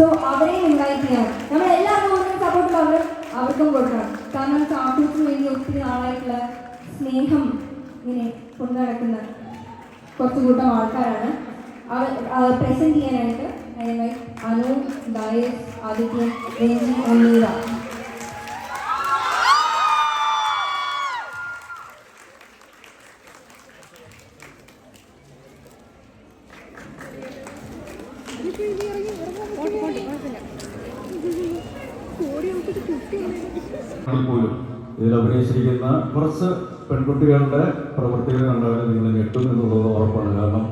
So അവരെയും invite ചെയ്യണം. നമ്മൾ കൊടുക്കുന്ന സപ്പോർട്ട് അവർ അവർക്കും കൊടുക്കണം. കാരണം ചാക്കൂട്ടിന് വേണ്ടി ഒത്തിരി നാളായിട്ടുള്ള സ്നേഹം ഇങ്ങനെ കൊണ്ടു നടക്കുന്ന കുറച്ച് കൂട്ടം ആൾക്കാരാണ്. അവർ പ്രസന്റ് ചെയ്യാനായിട്ട് അനു ദായേഷ് ആദിത്യം രഞ്ജി ആണെങ്കിൽ പോലും ഇതിൽ അഭിനയിച്ചിരിക്കുന്ന കുറച്ച് പെൺകുട്ടികളുടെ പ്രവൃത്തികൾ കണ്ടാലും നിങ്ങൾ ഞെട്ടും എന്നുള്ളത് ഉറപ്പാണ്. കാരണം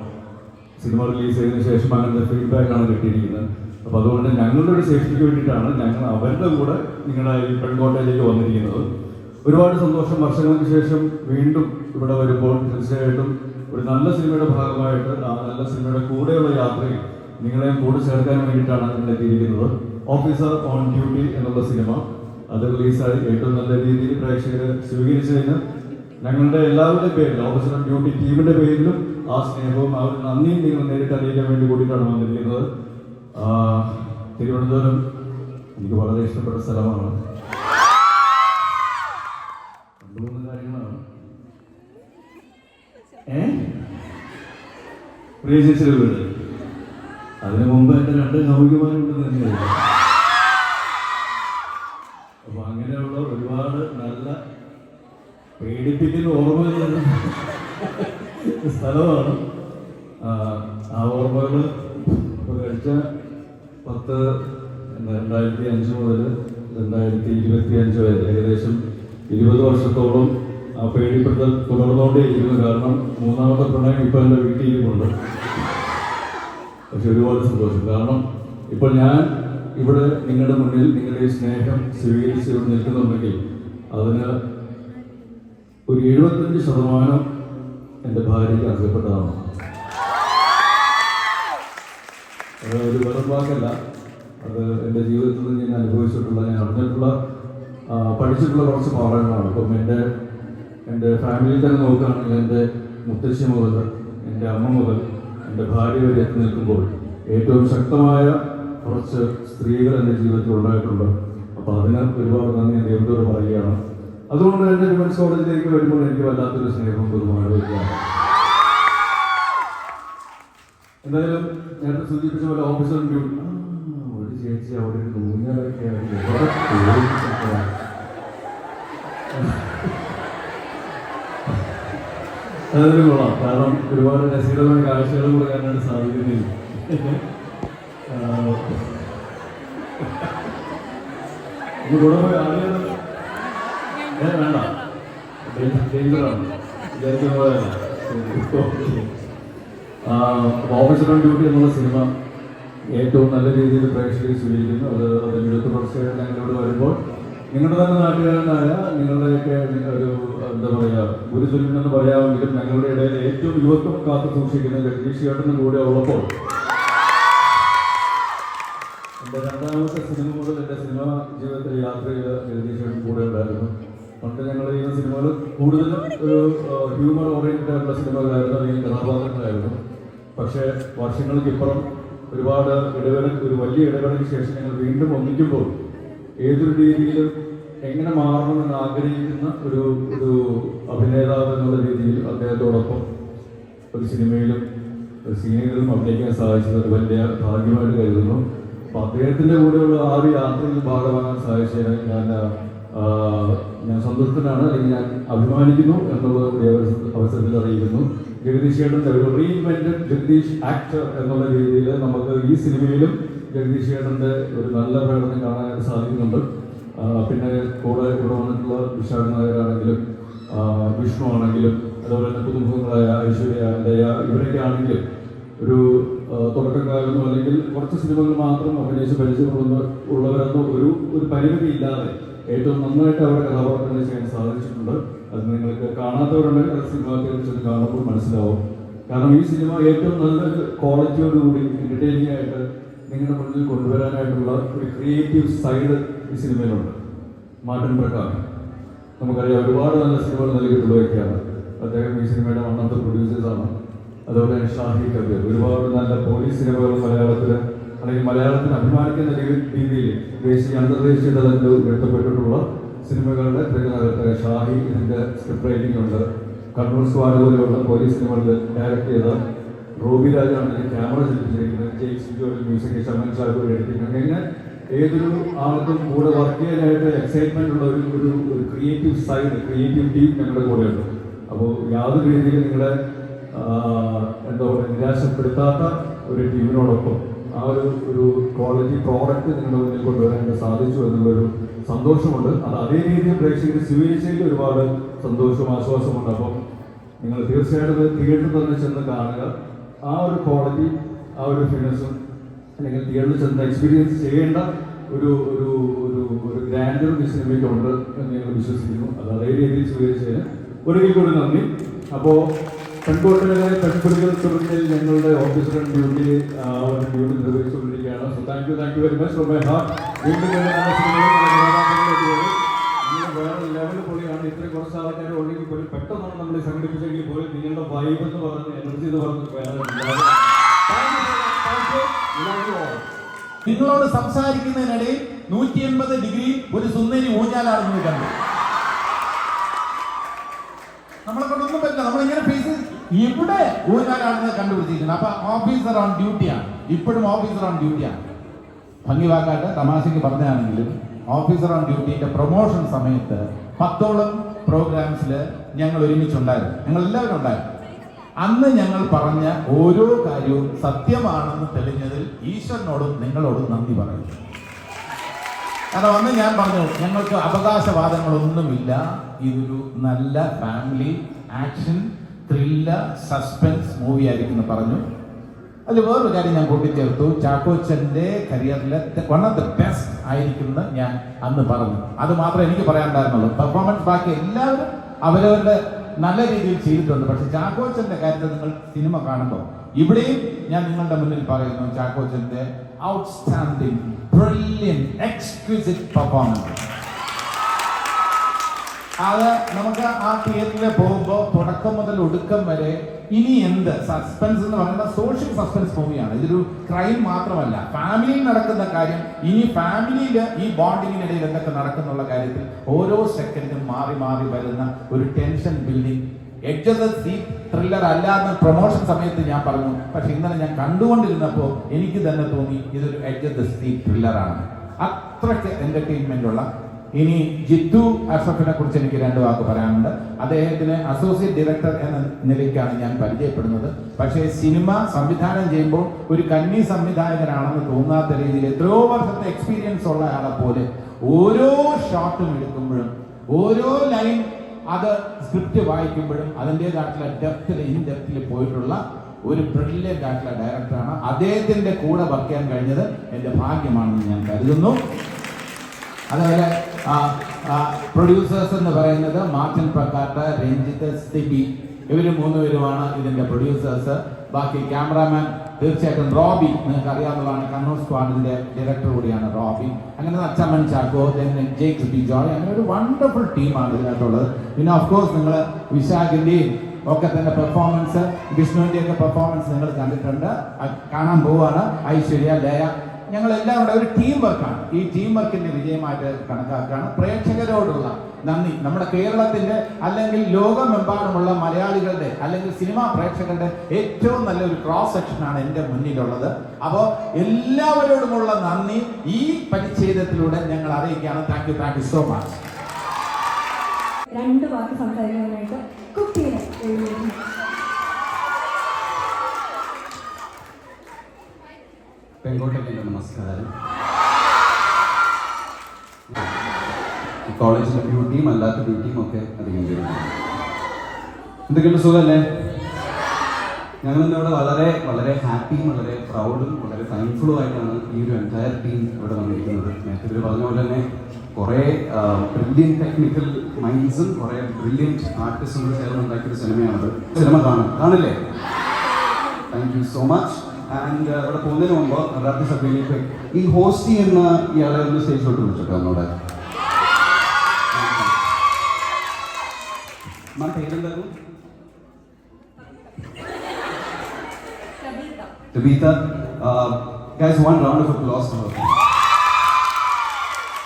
സിനിമ റിലീസ് ചെയ്തതിനു ശേഷം അങ്ങനത്തെ ഫീഡ്ബാക്ക് ആണ് കിട്ടിയിരിക്കുന്നത്. അപ്പോൾ അതുകൊണ്ട് ഞങ്ങളുടെ ഒരു സേഫ്റ്റിക്ക് വേണ്ടിയിട്ടാണ് ഞങ്ങൾ അവരുടെ കൂടെ നിങ്ങളുടെ ഈ പെൺകോട്ടയിലേക്ക് വന്നിരിക്കുന്നത്. ഒരുപാട് സന്തോഷം. വർഷങ്ങൾക്ക് ശേഷം വീണ്ടും ഇവിടെ വരുമ്പോൾ തീർച്ചയായിട്ടും ഒരു നല്ല സിനിമയുടെ ഭാഗമായിട്ട് ആ നല്ല സിനിമയുടെ കൂടെയുള്ള യാത്രയിൽ നിങ്ങളെയും കൂടെ ചേർക്കാൻ വേണ്ടിയിട്ടാണ് ഇവിടെ എത്തിയിരിക്കുന്നത്. ഓഫീസർ ഓൺ ഡ്യൂട്ടി എന്നുള്ള സിനിമ. അത് റിലീസായി. ഏറ്റവും നല്ല രീതിയിൽ പ്രേക്ഷകർ സ്വീകരിച്ചതിന് ഞങ്ങളുടെ എല്ലാവരുടെ പേരിൽ ഓഫീസർ ഓൺ ഡ്യൂട്ടി ടീമിന്റെ പേരിലും ആ സ്നേഹവും ആ ഒരു നന്ദിയും നിങ്ങൾ നേരിട്ട് അറിയിക്കാൻ വേണ്ടി കൂടിയിട്ടാണ് വന്നിരിക്കുന്നത്. തിരുവനന്തപുരം എനിക്ക് വളരെ ഇഷ്ടപ്പെട്ട സ്ഥലമാണ്. മൂന്ന് കാര്യങ്ങളാണ്. അതിനു മുമ്പ് എന്റെ രണ്ട് കൗമികമാരുണ്ടെന്ന് തന്നെയാണ് അപ്പൊ അങ്ങനെയുള്ള ഒരുപാട് നല്ല പേടിപ്പിക്കുന്ന ഓർമ്മ സ്ഥലമാണ്. ആ, ഓർമ്മകൾ ഇപ്പൊ കഴിച്ച പത്ത് രണ്ടായിരത്തി അഞ്ച് മുതൽ രണ്ടായിരത്തി ഇരുപത്തി അഞ്ച് വരെ ഏകദേശം ഇരുപത് വർഷത്തോളം ആ പേടിപ്പെടുത്തൽ തുടർന്നുകൊണ്ടേയിരിക്കുന്നു കാരണം മൂന്നാമത്തെ പ്രണയം ഇപ്പൊ എന്റെ വീട്ടിലിരിക്കുന്നുണ്ട് പക്ഷെ ഒരുപാട് സന്തോഷം. കാരണം ഇപ്പോൾ ഞാൻ ഇവിടെ നിങ്ങളുടെ മുന്നിൽ നിങ്ങളുടെ സ്നേഹം സ്വീകരിച്ച് നിൽക്കുന്നുണ്ടെങ്കിൽ അതിന് ഒരു എഴുപത്തഞ്ച് ശതമാനം എന്റെ ഭാര്യയ്ക്ക് അർഹപ്പെട്ടതാണ്. അത് ഒരു വെറും വാക്കല്ല. അത് എന്റെ ജീവിതത്തിൽ നിന്ന് ഞാൻ അനുഭവിച്ചിട്ടുള്ള ഞാൻ അറിഞ്ഞിട്ടുള്ള പഠിച്ചിട്ടുള്ള കുറച്ച് പാഠങ്ങളാണ്. ഇപ്പം എന്റെ എന്റെ ഫാമിലിയിൽ തന്നെ നോക്കുകയാണെങ്കിൽ എന്റെ മുത്തശ്ശി മുതൽ എന്റെ അമ്മ മുതൽ എന്റെ ഭാര്യ വരെ എത്തി നിൽക്കുമ്പോൾ ഏറ്റവും ശക്തമായ കുറച്ച് സ്ത്രീകൾ എന്റെ ജീവിതത്തിൽ ഉണ്ടായിട്ടുണ്ട് അപ്പോൾ അതിന് ഒരുപാട് നന്ദി. ഞാൻ ദൈവത്തോട് പറയുകയാണ്. അതുകൊണ്ട് തന്നെ വിമൻസ് കോളേജിലേക്ക് വരുമ്പോൾ എനിക്ക് വല്ലാത്തൊരു സ്നേഹവും ബഹുമാനവും എന്തായാലും നേരത്തെ സൂചിപ്പിച്ച പോലെ ഓഫീസർ ഒരു ചേച്ചി അവിടെ ഒരു ഊഞ്ഞാലൊക്കെയാണ് അതൊരു കൊള്ളാം കാരണം ഒരുപാട് രസകരമായ കാഴ്ചകൾ കൊടുക്കാനായിട്ട് സാധിക്കുന്നില്ല. ആ, ഇത് കൂടെ ആളുകൾ വേണ്ട. ഡ്യൂട്ടി എന്നുള്ള സിനിമ ഏറ്റവും നല്ല രീതിയിൽ പ്രേക്ഷകരെ സ്വീകരിക്കുന്നു. അത് അതിന്റെ തുടർച്ചയായിട്ട് ഞങ്ങളിവിടെ വരുമ്പോൾ നിങ്ങളുടെ തന്നെ നാട്ടുകാരനായ നിങ്ങളുടെയൊക്കെ ഒരു എന്താ പറയുക ഗുരുതുല്യമെന്ന് പറയാമെങ്കിലും ഞങ്ങളുടെ ഇടയിൽ ഏറ്റവും യുവത്വം കാത്തു സൂക്ഷിക്കുന്ന ജഗദീഷ് ചേട്ടനും കൂടെ ഉള്ളപ്പോൾ എന്റെ രണ്ടാമത്തെ സിനിമ മുതൽ എന്റെ സിനിമ ജീവിതത്തിൽ യാത്ര ചെയ്ത ജഗദീഷ് ചേട്ടൻ കൂടെ ഉണ്ടായിരുന്നു. പണ്ട് ഞങ്ങൾ ചെയ്യുന്ന സിനിമകൾ കൂടുതലും ഒരു ഹ്യൂമർ ഓറിയന്റഡ് ആയിട്ടുള്ള സിനിമകളായിരുന്നു. അല്ലെങ്കിൽ കഥാപാത്രങ്ങളായിരുന്നു. പക്ഷേ വർഷങ്ങൾക്കിപ്പുറം ഒരുപാട് ഇടവേള ഒരു വലിയ ഇടവേളയ്ക്ക് ശേഷം ഞങ്ങൾ വീണ്ടും ഒന്നിക്കുമ്പോൾ ഏതൊരു രീതിയിലും എങ്ങനെ മാറണമെന്ന് ആഗ്രഹിക്കുന്ന ഒരു ഒരു അഭിനേതാവ് എന്നുള്ള രീതിയിൽ അദ്ദേഹത്തോടൊപ്പം ഒരു സിനിമയിലും സീനുകളിലും അഭിനയിക്കാൻ സാധിച്ചത് ഒരു വലിയ ഭാഗ്യമായിട്ട് കരുതുന്നു. അപ്പൊ അദ്ദേഹത്തിന്റെ കൂടെയുള്ള ആ ഒരു യാത്രയിൽ ഭാഗമാകാൻ സാധിച്ചതിന് ഞാൻ ഞാൻ സന്തുഷ്ടനാണ് അല്ലെങ്കിൽ ഞാൻ അഭിമാനിക്കുന്നു എന്നുള്ളത് അവസരത്തിൽ അറിയിക്കുന്നു. ജഗദീഷ് ചേട്ടന്റെ ഒരു ജഗദീഷ് ആക്ടർ എന്നുള്ള രീതിയിൽ നമുക്ക് ഈ സിനിമയിലും ജഗദീഷ് ചേട്ടന്റെ ഒരു നല്ല പ്രകടനം കാണാനായിട്ട് സാധിക്കുന്നുണ്ട്. പിന്നെ കൂടെ ഇവിടെ വന്നിട്ടുള്ള വിശാഖ് നായരാണെങ്കിലും വിഷ്ണു ആണെങ്കിലും അതുപോലെ തന്നെ പുതുമുഖങ്ങളായ ഐശ്വര്യ ദയ ഇവരൊക്കെ ആണെങ്കിലും ഒരു തുടക്കക്കാരെന്നോ തുടക്കക്കാരനോ അല്ലെങ്കിൽ കുറച്ച് സിനിമകൾ മാത്രം അഭിനയിച്ച് പരിചയപ്പെടുന്ന ഉള്ളവരെന്നോ ഒരു ഒരു പരിമിതി ഇല്ലാതെ ഏറ്റവും നന്നായിട്ട് അവരുടെ കഥാപാത്രങ്ങൾ ചെയ്യാൻ സാധിച്ചിട്ടുണ്ട്. അത് നിങ്ങൾക്ക് കാണാത്തവരുണ്ടെങ്കിൽ അത് സിനിമ തീർച്ചയായിട്ടും കാണുമ്പോൾ മനസ്സിലാവും. കാരണം ഈ സിനിമ ഏറ്റവും നല്ല ക്വാളിറ്റിയോടുകൂടി എന്റർടൈനിങ് ആയിട്ട് നിങ്ങളുടെ മുന്നിൽ കൊണ്ടുവരാനായിട്ടുള്ള ഒരു ക്രിയേറ്റീവ് സൈഡ് ഈ സിനിമയിലുണ്ട്. മാർട്ടിൻ പ്രകാശ്. നമുക്കറിയാം ഒരുപാട് നല്ല സിനിമകൾ നൽകിയിട്ടുള്ള അദ്ദേഹം ഈ സിനിമയുടെ ഒന്നാമത്തെ പ്രൊഡ്യൂസേഴ്സാണ് അതുപോലെ ഷാഹി കബീർ ഒരുപാട് നല്ല പോലീസ് സിനിമകൾ മലയാളത്തിൽ അല്ലെങ്കിൽ മലയാളത്തിന് അഭിമാനിക്കുന്ന രീതിയിൽ ദേശീയ അന്തർദേശീയ തലത്തിൽ ഉയർത്തപ്പെട്ടിട്ടുള്ള സിനിമകളുടെ തിരക്കഥാകൃത്ത് ഷാഹി ഇതിന്റെ സ്ക്രിപ്റ്റ് റൈറ്റിംഗ് ഉണ്ട്. കണ്ണൂർ സ്വാര പോലെയുള്ള പോലീസ് സിനിമകളിൽ ഡയറക്റ്റ് ചെയ്ത റോബി രാജാണ് ക്യാമറ ചലിപ്പിച്ചിരിക്കുന്നത് ജെയ്ക്സ് ജോർജ് മ്യൂസിക് ശമൻ സാഹിബ് എഡിറ്റിംഗ് അങ്ങനെ ഏതൊരു ആൾക്കും കൂടെ വർക്ക് ചെയ്യാനായിട്ട് എക്സൈറ്റ്മെന്റ് ഉള്ള ഒരു ഒരു ക്രിയേറ്റീവ് സൈഡ് ക്രിയേറ്റീവ് ടീം ഞങ്ങളുടെ കൂടെയുണ്ട്. അപ്പോൾ യാതൊരു രീതിയിൽ നിങ്ങളെ എന്താ പറയുക നിരാശപ്പെടുത്താത്ത ഒരു ടീമിനോടൊപ്പം ആ ഒരു ഒരു ക്വാളിറ്റി പ്രോഡക്റ്റ് നിങ്ങളുടെ മുന്നിൽ കൊണ്ടുവരാൻ എനിക്ക് സാധിച്ചു എന്നുള്ളൊരു സന്തോഷമുണ്ട്. അത് അതേ രീതിയിൽ പ്രേക്ഷകർ സ്വീകരിച്ചതിൽ ഒരുപാട് സന്തോഷവും ആശ്വാസമുണ്ട് അപ്പം നിങ്ങൾ തീർച്ചയായിട്ടും തിയേറ്ററിൽ തന്നെ ചെന്ന് കാണുക. ആ ഒരു ക്വാളിറ്റി ആ ഒരു ഫിനസും അല്ലെങ്കിൽ തിയേറ്ററിൽ ചെന്ന് എക്സ്പീരിയൻസ് ചെയ്യേണ്ട ഒരു ഒരു ഒരു ഒരു ഗ്രാൻഡർ ഈ സിനിമയ്ക്കുണ്ട് എന്ന് ഞങ്ങൾ വിശ്വസിക്കുന്നു. അത് അതേ രീതിയിൽ സ്വീകരിച്ചതിന് ഒരിക്കൽ കൂടി നന്ദി. അപ്പോൾ പെൺകോട്ടയിലെ പെൺകുടികൾ തുടങ്ങിയ ഞങ്ങളുടെ officer duty duty നിർവഹിച്ചുകൊണ്ടിരിക്കുകയാണ്. So thank you thank you very much for my heart വീണ്ടും വേറെ ലെവൽ പോലെയാണ് ഇത്രയും കുറച്ച് ആൾക്കാരെ ഉണ്ടെങ്കിൽ പോലും പെട്ടെന്നാണ് നമ്മൾ സംഘടിപ്പിച്ചെങ്കിൽ പോലും നിങ്ങളുടെ വൈബ് എന്ന് പറഞ്ഞ് എനർജി എന്ന് പറഞ്ഞ് വേറെ. നിങ്ങളോട് സംസാരിക്കുന്നതിനിടയിൽ നൂറ്റി എൺപത് ഡിഗ്രി ഒരു സുന്ദരി ഊഞ്ഞാലാണ് കണ്ടു. നമ്മളെ കൊണ്ടൊന്നും പറ്റില്ല. നമ്മളിങ്ങനെ ഫേസ് ഇവിടെ ഊഞ്ഞാലാണെന്ന് കണ്ടുപിടിച്ചിരിക്കുന്നത്. അപ്പൊ ഓഫീസർ ഓൺ ഡ്യൂട്ടിയാണ് ഇപ്പോഴും ഓഫീസർ ഓൺ ഡ്യൂട്ടിയാണ് ഭംഗി വാക്കാട്ട് തമാശയ്ക്ക് പറഞ്ഞാണെങ്കിലും ഓഫീസർ ഓൺ ഡ്യൂട്ടിന്റെ പ്രൊമോഷൻ സമയത്ത് പത്തോളം പ്രോഗ്രാംസിൽ ഞങ്ങൾ ഒരുമിച്ചുണ്ടായിരുന്നു. ഞങ്ങൾ എല്ലാവരും ഉണ്ടായിരുന്നു. അന്ന് ഞങ്ങൾ പറഞ്ഞ ഓരോ കാര്യവും സത്യമാണെന്ന് തെളിഞ്ഞതിൽ ഈശ്വരനോടും നിങ്ങളോടും നന്ദി പറയുന്നു. കാരണം അന്ന് ഞാൻ പറഞ്ഞു ഞങ്ങൾക്ക് അവകാശവാദങ്ങളൊന്നുമില്ല. ഇതൊരു നല്ല family action thriller suspense movie ആയിരിക്കും പറഞ്ഞു. അതിൽ വേറൊരു കാര്യം ഞാൻ കൂട്ടിച്ചേർത്തു. ചാക്കോച്ചന്റെ കരിയറിലെ വൺ ഓഫ് ദ ബെസ്റ്റ് ആയിരിക്കുമെന്ന് ഞാൻ അന്ന് പറഞ്ഞു. അത് മാത്രമേ എനിക്ക് പറയാനുണ്ടായിരുന്നുള്ളൂ. പെർഫോമൻസ് ബാക്കി എല്ലാവരും അവരവരുടെ നല്ല രീതിയിൽ ചെയ്തിട്ടുണ്ട്. പക്ഷെ ചാക്കോച്ചന്റെ കാര്യത്തിൽ നിങ്ങൾ സിനിമ കാണുമ്പോൾ ഇവിടെയും ഞാൻ നിങ്ങളുടെ മുന്നിൽ പറയുന്നു ചാക്കോച്ചന്റെ ഔട്ട്സ്റ്റാൻഡിങ് ബ്രില്യൻ എക്സ്ക്യൂസിറ്റ് പെർഫോമൻസ് അത് നമുക്ക് ആ തിയേറ്ററിൽ പോകുമ്പോൾ തുടക്കം മുതൽ ഒടുക്കം വരെ ഇനി എന്ത്? സസ്പെൻസ് എന്ന് പറയുന്ന സോഷ്യൽ സസ്പെൻസ് മൂവിയാണ് ഇതൊരു ക്രൈം മാത്രമല്ല. ഫാമിലിയിൽ നടക്കുന്ന കാര്യം ഇനി ഫാമിലിയിൽ ഈ ബോണ്ടിങ്ങിനിടയിൽ എന്തൊക്കെ നടക്കുന്നുള്ള കാര്യത്തിൽ ഓരോ സെക്കൻഡും മാറി മാറി വരുന്ന ഒരു ടെൻഷൻ ബിൽഡിംഗ് ത്രില്ലർ അല്ലാന്ന് പ്രൊമോഷൻ സമയത്ത് ഞാൻ പറഞ്ഞു. പക്ഷെ ഇന്നലെ ഞാൻ കണ്ടുകൊണ്ടിരുന്നപ്പോൾ എനിക്ക് തന്നെ തോന്നി ഇതൊരു എഡ്ജ് ഓഫ് ദ സീറ്റ് ത്രില്ലറാണ് അത്രയ്ക്ക് എന്റർടൈൻമെന്റ് ഉള്ള ഇനി ജിത്തു അഷ്റഫിനെ കുറിച്ച് എനിക്ക് രണ്ട് വാക്ക് പറയാനുണ്ട്. അദ്ദേഹത്തിന് അസോസിയേറ്റ് ഡയറക്ടർ എന്ന നിലയ്ക്കാണ് ഞാൻ പരിചയപ്പെടുന്നത്. പക്ഷേ സിനിമ സംവിധാനം ചെയ്യുമ്പോൾ ഒരു കന്നി സംവിധായകനാണെന്ന് തോന്നാത്ത രീതിയിൽ എത്രയോ വർഷത്തെ എക്സ്പീരിയൻസ് ഉള്ള ആളെ പോലെ ഓരോ ഷോട്ടും എടുക്കുമ്പോഴും ഓരോ ലൈൻ അത് സ്ക്രിപ്റ്റ് വായിക്കുമ്പോഴും അതിന്റെതായിട്ടുള്ള ഡെപ്തിൽ ഇൻ ഡെപ്തിൽ പോയിട്ടുള്ള ഒരു ബ്രില്യന്റ് ആയിട്ടുള്ള ഡയറക്ടറാണ് അദ്ദേഹത്തിന്റെ കൂടെ വർക്ക് ചെയ്യാൻ കഴിഞ്ഞത് എന്റെ ഭാഗ്യമാണെന്ന് ഞാൻ കരുതുന്നു. അതുപോലെ പ്രൊഡ്യൂസേഴ്സ് എന്ന് പറയുന്നത് മാർട്ടിൻ പ്രക്കാട്ട് രഞ്ജിത്ത് സ്ഥിതി ഇവർ മൂന്നുപേരുമാണ് ഇതിന്റെ പ്രൊഡ്യൂസേഴ്സ് ബാക്കി ക്യാമറാമാൻ തീർച്ചയായിട്ടും റോബി. നിങ്ങൾക്ക് അറിയാവുന്നതാണ് കണ്ണൂർ സ്ക്വാഡിന്റെ ഡയറക്ടർ കൂടിയാണ് റോബി. അങ്ങനെ അച്ചമ്മൻ ചാക്കോ ജേക്സ് ബി ജോയ് അങ്ങനെ ഒരു വണ്ടർഫുൾ ടീമാണ് ഇതിനകത്തുള്ളത്. പിന്നെ ഓഫ് കോഴ്സ് നിങ്ങൾ വിശാഖിന്റെയും ഒക്കെ തന്നെ പെർഫോമൻസ് വിഷ്ണുവിന്റെയൊക്കെ പെർഫോമൻസ് നിങ്ങൾ കണ്ടിട്ടുണ്ട്. കാണാൻ പോവുകയാണ് ഐശ്വര്യ ലയ ഞങ്ങൾ എല്ലാവരുടെ ഒരു ടീം വർക്കാണ് ഈ ടീം വർക്കിന്റെ വിജയമായിട്ട് കണക്കാക്കുകയാണ്. പ്രേക്ഷകരോടുള്ള നന്ദി. നമ്മുടെ കേരളത്തിന്റെ അല്ലെങ്കിൽ ലോകമെമ്പാടുമുള്ള മലയാളികളുടെ അല്ലെങ്കിൽ സിനിമാ പ്രേക്ഷകരുടെ ഏറ്റവും നല്ലൊരു ക്രോസ് സെക്ഷനാണ് എന്റെ മുന്നിലുള്ളത്. അപ്പോൾ എല്ലാവരോടുമുള്ള നന്ദി. ഈ പരിച്ഛേദത്തിലൂടെ ഞങ്ങൾ അറിയിക്കുകയാണ്. Thank you thank you so much രണ്ട് വാക്ക് സംസാരിക്കാനായിട്ട് കുട്ടീനെ പെൺകോട്ടയ്ക്ക് നമസ്കാരം. ഈ കോളേജിലെ ബ്യൂട്ടിയും അല്ലാത്ത ബ്യൂട്ടിയും ഒക്കെ അധികം പേരുണ്ട് എന്തൊക്കെയുണ്ട് സുഖമല്ലേ ഞങ്ങൾ ഇവിടെ വളരെ വളരെ ഹാപ്പിയും വളരെ പ്രൗഡും വളരെ താങ്ക്ഫുളും ആയിട്ടാണ് ഈ ഒരു എന്റയർ ടീം ഇവിടെ വന്നിരിക്കുന്നത്. നേരത്തെ ഇവർ പറഞ്ഞ പോലെ തന്നെ കുറേ ബ്രില്യൻ ടെക്നിക്കൽ മൈൻഡ്സും കുറേ ബ്രില്യൻ ആർട്ടിസ്റ്റും ചേർന്ന് ഉണ്ടാക്കിയൊരു സിനിമയാണത് സിനിമ കാണും. കാണില്ലേ? Thank you so much and അവിടെ പോകുന്നതിന് മുമ്പ് രാജ്യസഭയിലേക്ക് ഈ ഹോസ്റ്റ് ചെയ്യുന്ന ഇയാളെ ഒന്ന് സ്റ്റേജിലോട്ട് വിളിച്ചിട്ടോ ഒന്നൂടെ മാ പേരെന്തായിരുന്നു? Tabitha guys one round of applause for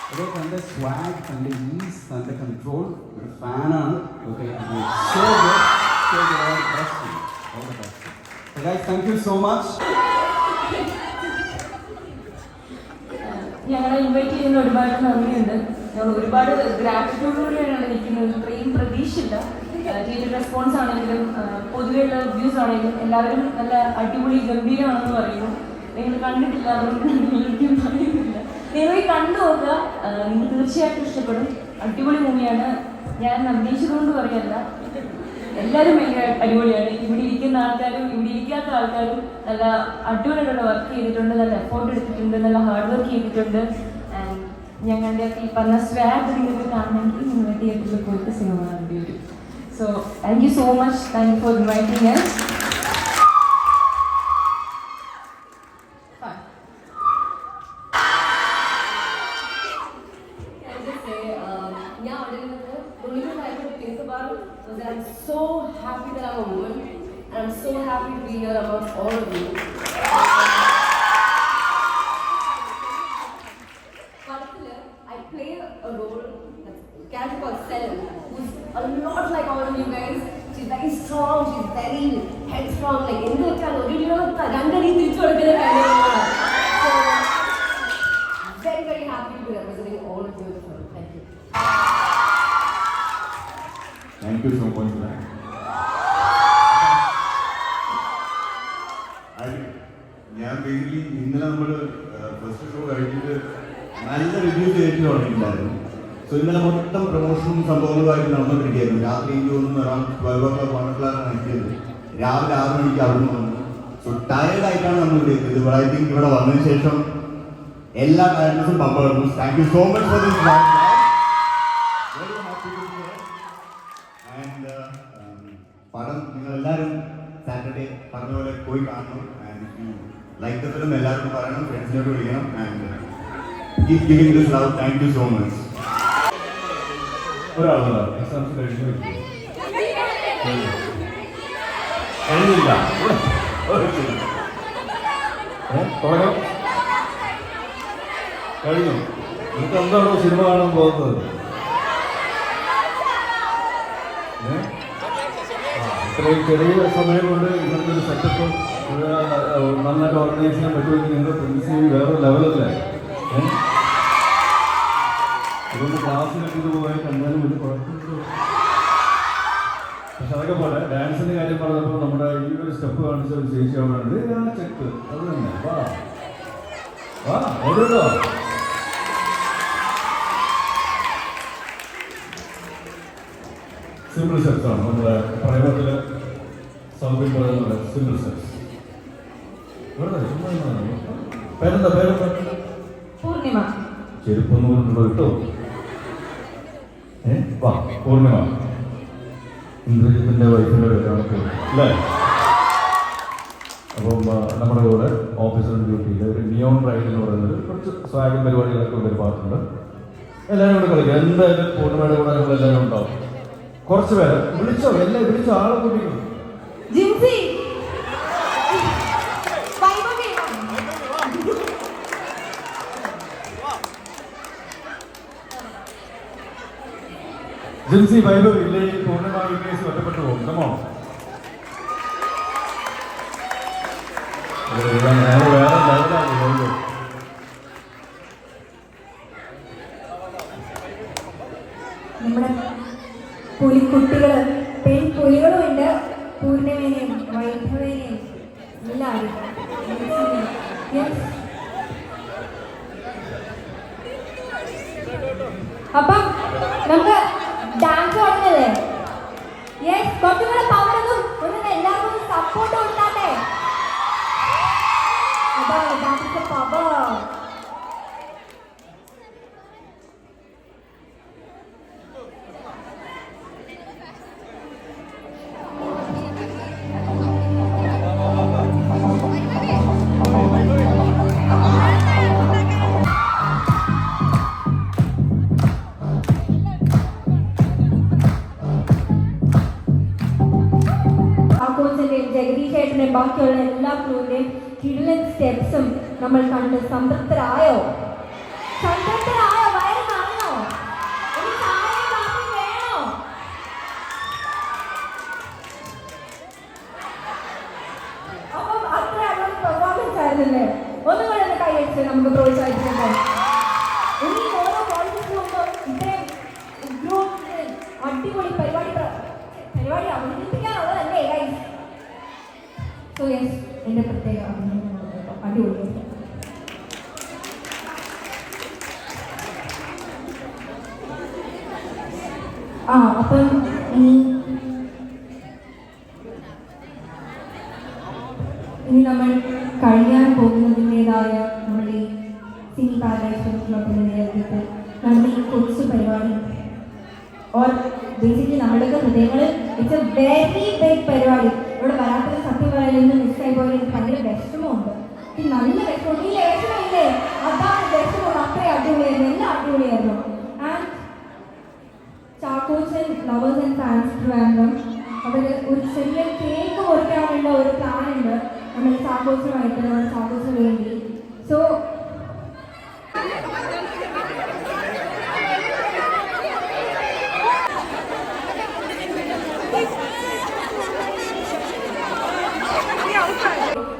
അതോ തന്റെ സ്വാഗ് തന്റെ ഈസ് തന്റെ കൺട്രോൾ ഒരു ഫാനാണ് okay so good so good all the best all the best guys thank you so much ഞങ്ങളെ ഇൻവൈറ്റ് ചെയ്യുന്ന ഒരുപാട് നന്ദിയുണ്ട്. ഞങ്ങൾ ഒരുപാട് ഗ്രാറ്റിറ്റ്യൂഡോടെയാണ് നിൽക്കുന്നത് ഇത്രയും പ്രതീക്ഷയില്ല. തിയേറ്റർ റെസ്പോൺസ് ആണെങ്കിലും പൊതുവെയുള്ള വ്യൂസ് ആണെങ്കിലും എല്ലാവരും നല്ല അടിപൊളി ഗംഭീരമാണെന്ന് പറയുന്നു. നിങ്ങൾ കണ്ടിട്ടില്ല അതുകൊണ്ട് നിങ്ങൾക്കും പറയുന്നില്ല. നിങ്ങൾ ഈ കണ്ടു നോക്കുക. നിങ്ങൾ തീർച്ചയായിട്ടും ഇഷ്ടപ്പെടും. അടിപൊളി മൂവിയാണ്. ഞാൻ അഭിനയിച്ചതുകൊണ്ട് പറയല്ല എല്ലാവരും ഭയങ്കര അടിപൊളിയാണ്. ഇവിടെ ഇരിക്കുന്ന ആൾക്കാരും ഇവിടെ ഇരിക്കാത്ത ആൾക്കാരും നല്ല അടിപൊളിയായിട്ടുള്ള വർക്ക് ചെയ്തിട്ടുണ്ട് നല്ല എഫോർട്ട് എടുത്തിട്ടുണ്ട് നല്ല ഹാർഡ് വർക്ക് ചെയ്തിട്ടുണ്ട്. ഞങ്ങളുടെ ഈ പറഞ്ഞ സ്വാഗ് നിങ്ങൾക്ക് കാണണമെങ്കിൽ നിങ്ങളുടെ തിയേറ്ററിൽ പോയിട്ട് സിനിമ കാണേണ്ടി വരും so thank you so much thank you for inviting us. All of you. ഞാൻ ബേസിക്കലി ഇന്നലെ നമ്മൾ ഫസ്റ്റ് ഷോ കഴിഞ്ഞിട്ട് നല്ല റിവ്യൂസ് ഏറ്റു തുടങ്ങിയിട്ടുണ്ടായിരുന്നു. സോ ഇന്നലെ മൊത്തം പ്രൊമോഷനും സംഭവങ്ങളുമായിട്ട് നടന്നുകൊണ്ടിരിക്കുകയായിരുന്നു. രാത്രി എനിക്ക് തോന്നുന്നു around twelve o'clock one o'clock ആണ് എത്തിയത്. രാവിലെ ആറ് മണിക്ക് അവിടെ വന്നു. സോ ടയർഡ് ആയിട്ടാണ് നമ്മൾ ഇവിടെ ഐ തിങ്ക് ഇവിടെ വന്നതിന് ശേഷം എല്ലാ ടയർഡ്നെസ്സും പമ്പറന്നു thank you so much for this and പടം നിങ്ങൾ എല്ലാവരും സാറ്റർഡേ പറഞ്ഞ പോലെ പോയി കാണണം. ലൈക്ക് ദ ഫിലിം എല്ലാവരും പറയണം ഫ്രണ്ട്സിനോട് വിളിക്കണം keep giving this love thank you so much ഒരാളല്ല എക്സാംസ് കഴിഞ്ഞു കഴിഞ്ഞില്ല കഴിഞ്ഞു. നിങ്ങൾക്ക് എന്താണോ സിനിമ കാണാൻ പോകുന്നത് ഏ? ആ, ഇത്രയും ചെറിയ സമയം കൊണ്ട് ഇങ്ങനത്തെ ഒരു സെറ്റപ്പ് നന്നായിട്ട് ഓർഗനൈസ് ചെയ്യാൻ പറ്റുമെങ്കിൽ നിങ്ങളുടെ പ്രിൻസിപ്പൽ വേറെ ലെവലല്ലേ അതുകൊണ്ട് ക്ലാസ്സിലൊക്കെ ഇതുപോലെ കണ്ടാലും ഒരു കുഴപ്പമില്ല. പക്ഷെ അതൊക്കെ പോലെ ഡാൻസിന്റെ കാര്യം പറഞ്ഞപ്പോൾ നമ്മുടെ ഈ ഒരു സ്റ്റെപ്പ് കാണിച്ച ഒരു ചേച്ചി അവിടെ ഉണ്ട്. ചെക്ക് അത് തന്നെ. വാ. വാ ഓരോട്ടോ സിമ്പിൾ സ്റ്റെപ്സാണ് നമ്മുടെ പ്രൈവറ്റിൽ സൗകര്യം പറയുന്നത് ചുമ്മാ ഇരുന്നതാണ്. പേരെന്താ പേരെന്താ? പൂർണിമ. ചെരുപ്പൊന്നും കൊണ്ടുണ്ടോ കിട്ടോ ഏ? വാ പൂർണിമ. ഇന്ദ്രജിത്തിന്റെ വൈഫിന്റെ പേരാണ് അല്ലേ? അപ്പം നമ്മുടെ കൂടെ ഓഫീസർ ഡ്യൂട്ടിയിൽ ഒരു നിയോൺ റൈഡ് എന്ന് പറയുന്നത് കുറച്ച് സ്വാഗതം പരിപാടികളൊക്കെ ഒരു പാട്ടുണ്ട്. എല്ലാവരും കൂടെ കളിക്കും. എന്തായാലും പൂർണിമയുടെ കൂടെ ഞങ്ങൾ എല്ലാവരും ഉണ്ടാവും. കുറച്ച് പേര് വിളിച്ചോ? എല്ലാം വിളിച്ചോ? ആളെ കൂട്ടിക്കും. ജിൻസി വൈഭവി. ജിൻസി വൈഭവ് ഇല്ലെങ്കിൽ പൂർണിമ വിഘ്നേശ് ഒറ്റപ്പെട്ടു പോകും കമോ വേറെ ലെവലാണ് സംതൃപ്തരായോ? സംതൃപ്തരായോ? വയറ് നിറഞ്ഞോ? വേണോ? അപ്പൊ അത്ര പെർഫോമൻസ് ആയിരുന്നില്ലേ? ഒന്നും കൂടെ ഒന്ന് കൈയടിച്ച് നമുക്ക് പ്രോത്സാഹിപ്പിക്കണ്ടേ ഇനി ഓരോ കോളേജിൽ ഇത്രയും അടിപൊളി പരിപാടി പരിപാടി അവതരിപ്പിക്കാനുള്ളതല്ലേ സോ യെസ് എന്റെ പ്രത്യേക അഭിനന്ദനങ്ങൾ കേട്ടോ അടിപൊളിയായിരുന്നു ആ അപ്പം ഇനി ഇനി കഴിയാൻ പോകുന്നതിന്റെതായ നമ്മുടെ സിനി പാരഡൈസ് ക്ലബിന്റെ നേതൃത്വത്തിൽ നമ്മുടെ ഈ കൊച്ചു പരിപാടി. ഓർ ബേസിക്കലി നമ്മുടെയൊക്കെ ഹൃദയങ്ങൾ ഇറ്റ്സ് എ വെരി ബിഗ് പരിപാടി. ഇവിടെ വരാത്തൊരു സത്യം പറയുന്ന ഇന്ന് മിസ്സായി പോലെ എനിക്ക് ഭയങ്കര വിഷമമുണ്ട്. നല്ല വിഷമം. ഈ ലേശമില്ലേ അതാണ് വിഷമം. അത്രയും അടിപൊളിയായിരുന്നു. എല്ലാം അടിപൊളിയായിരുന്നു. And Chackochan lovers and fans Trivandrum അവർ ഒരു ചെറിയ കേക്ക് മുറിക്കാനുള്ള ഒരു പ്ലാൻ ഉണ്ട്. നമ്മൾ ചാക്കോച്ചനുമായിട്ട് നമ്മുടെ സാപ്പോസിന് വേണ്ടി. സോ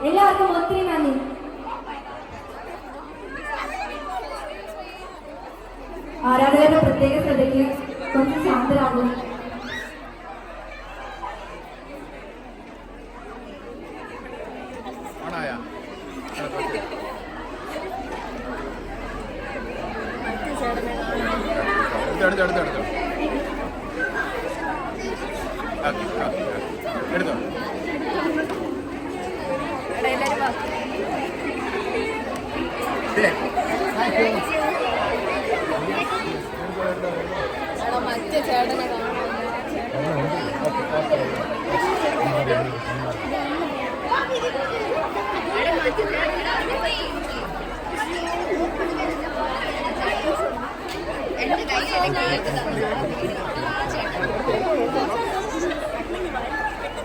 എല്ലാവർക്കും ഒത്തിരി നന്ദി. ആരാധകരുടെ പ്രത്യേക ശ്രദ്ധയ്ക്ക് കുറച്ച് ശാന്തരാകും.